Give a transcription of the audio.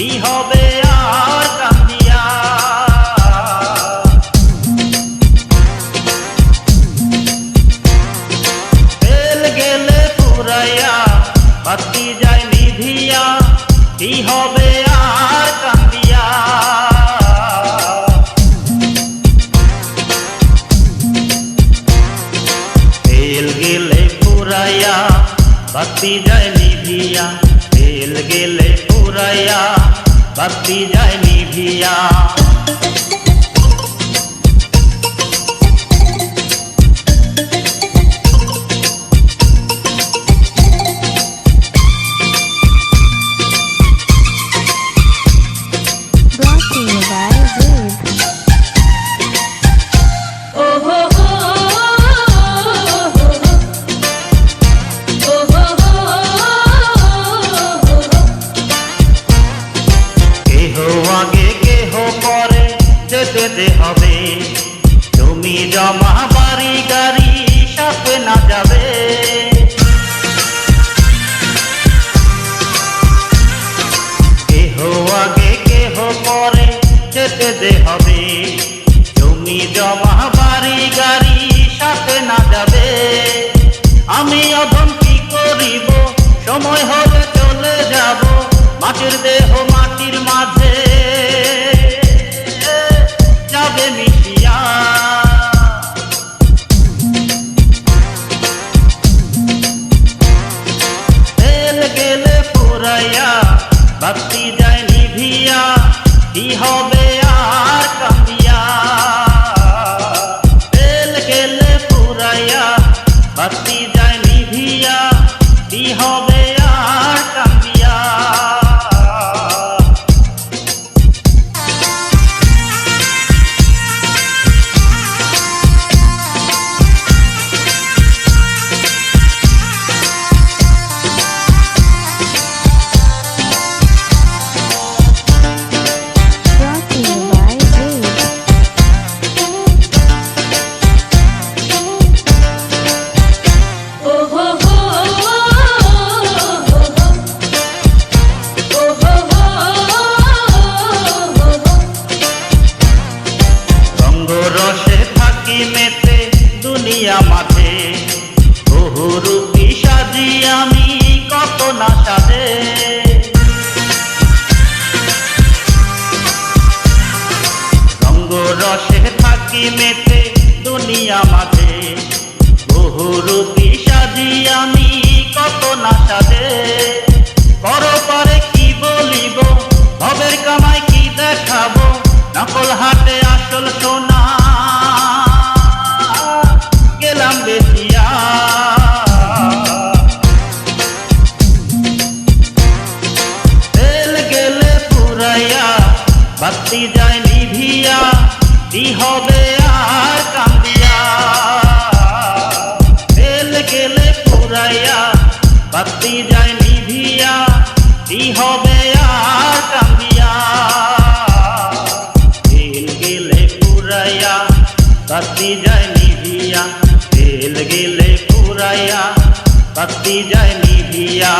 কি হবে আর কান্দিয়া তেল গেলে পুরাইয়া, বাতি যায় নিধিয়া, কি হবে আর কান্দিয়া তেল গেলে পুরাইয়া, বাতি যায় নিধিয়া, তেল গেলে নিভিয়া। যেতে হবে। তুমি জমা বাড়ি গাড়ি সাথে না যাবে। আমি অধম কি করিব, সময় হলে চলে যাব, মাটির দেহ মাটির মাঝে। যাবে মিশিয়া। তেল গেলে পুরাইয়া বাতি যায় নিভিয়া, কি হবে রসে থাকি মেতে দুনিয়া মাঝে। বহু রূপী সাজি আমি কত না সাজে। পর পারে কি বলিব, ভবের কামাই কি দেখাবো? নকল হাটে আসল সোনা, গেলাম বেশিয়া। তেল গেলে পুরাইয়া, বাতি যায় নিভিয়া কি হবে আর কান্দিয়া? তেল গেলে পুরাইয়া, বাতি যায় নিভিয়া, কি হবে আর কান্দিয়া? তেল গেলে পুরাইয়া, বাতি যায় নিভিয়া তেল গেলে পুরাইয়া, বাতি যায় নিভিয়া।